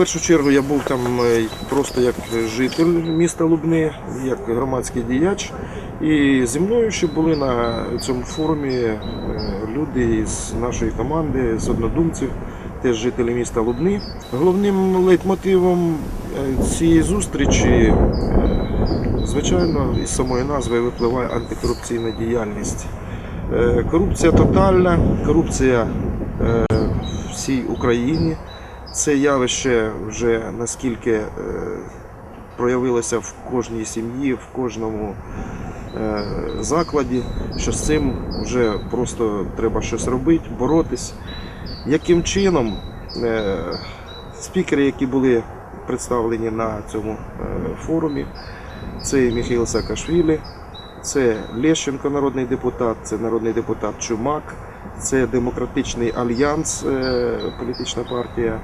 першу чергу я був там е, просто як житель міста Лубни, як громадський діяч. І зі мною ще були на цьому форумі е, люди з нашої команди, з однодумців, теж жителі міста Лубни. Головним лейтмотивом е, цієї зустрічі, звичайно, із самої назви випливає антикорупційна діяльність. Корупція тотальна, корупція всій Україні. Це явище вже наскільки е, проявилося в кожній сім'ї, в кожному е, закладі, що з цим вже просто треба щось робити, боротись. Яким чином е, спікери, які були представлені на цьому форумі, це Михайло Саакашвілі, це Лещенко, народний депутат, це народний депутат Чумак, це Демократичний альянс, е, політична партія.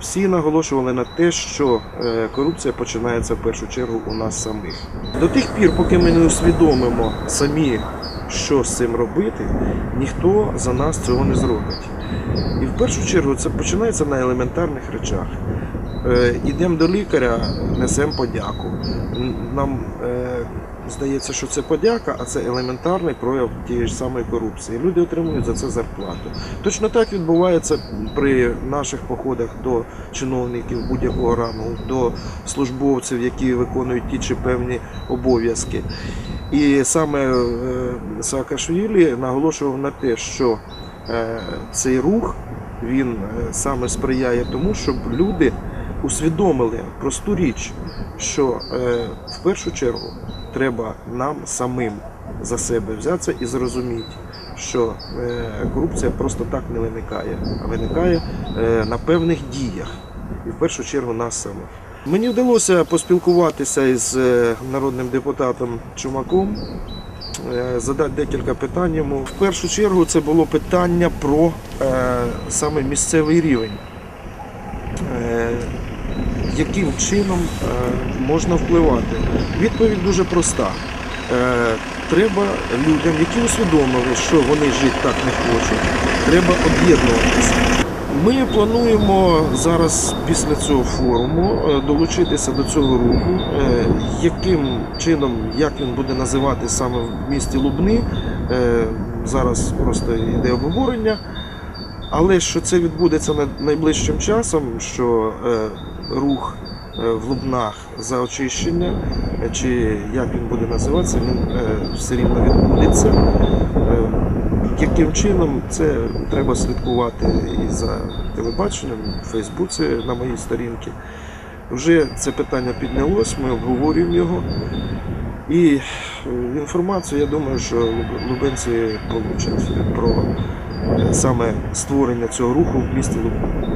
Всі наголошували на те, що е, корупція починається в першу чергу у нас самих. До тих пір, поки ми не усвідомимо самі, що з цим робити, ніхто за нас цього не зробить. І в першу чергу це починається на елементарних речах. Е, Ідемо до лікаря, несемо подяку. Нам е, здається, що це подяка, а це елементарний прояв тієї ж самої корупції. Люди отримують за це зарплату. Точно так відбувається при наших походах до чиновників будь-якого рангу, до службовців, які виконують ті чи певні обов'язки. І саме е, Саакашвілі наголошував на те, що цей рух він саме сприяє тому, щоб люди усвідомили просту річ, що е, в першу чергу треба нам самим за себе взятися і зрозуміти, що е, корупція просто так не виникає, а виникає е, на певних діях, і в першу чергу нас самих. Мені вдалося поспілкуватися із е, народним депутатом Чумаком, е, задати декілька питань йому. В першу чергу це було питання про е, саме місцевий рівень. Яким чином е, можна впливати? Відповідь дуже проста. Е, Треба людям, які усвідомили, що вони жити так не хочуть, треба об'єднуватися. Ми плануємо зараз після цього форуму е, долучитися до цього руху. Яким чином, як він буде називати саме в місті Лубни, зараз просто йде обговорення. Але що це відбудеться на- найближчим часом, що е, рух е, в Лубнах за очищення, чи як він буде називатися, він е, все рівно відбудеться. Яким чином це треба слідкувати і за телебаченням, в Фейсбуці на моїй сторінці. Вже це питання піднялось, ми обговорюємо його. І інформацію, я думаю, що лубенці получать про саме створення цього руху в місті Лубни.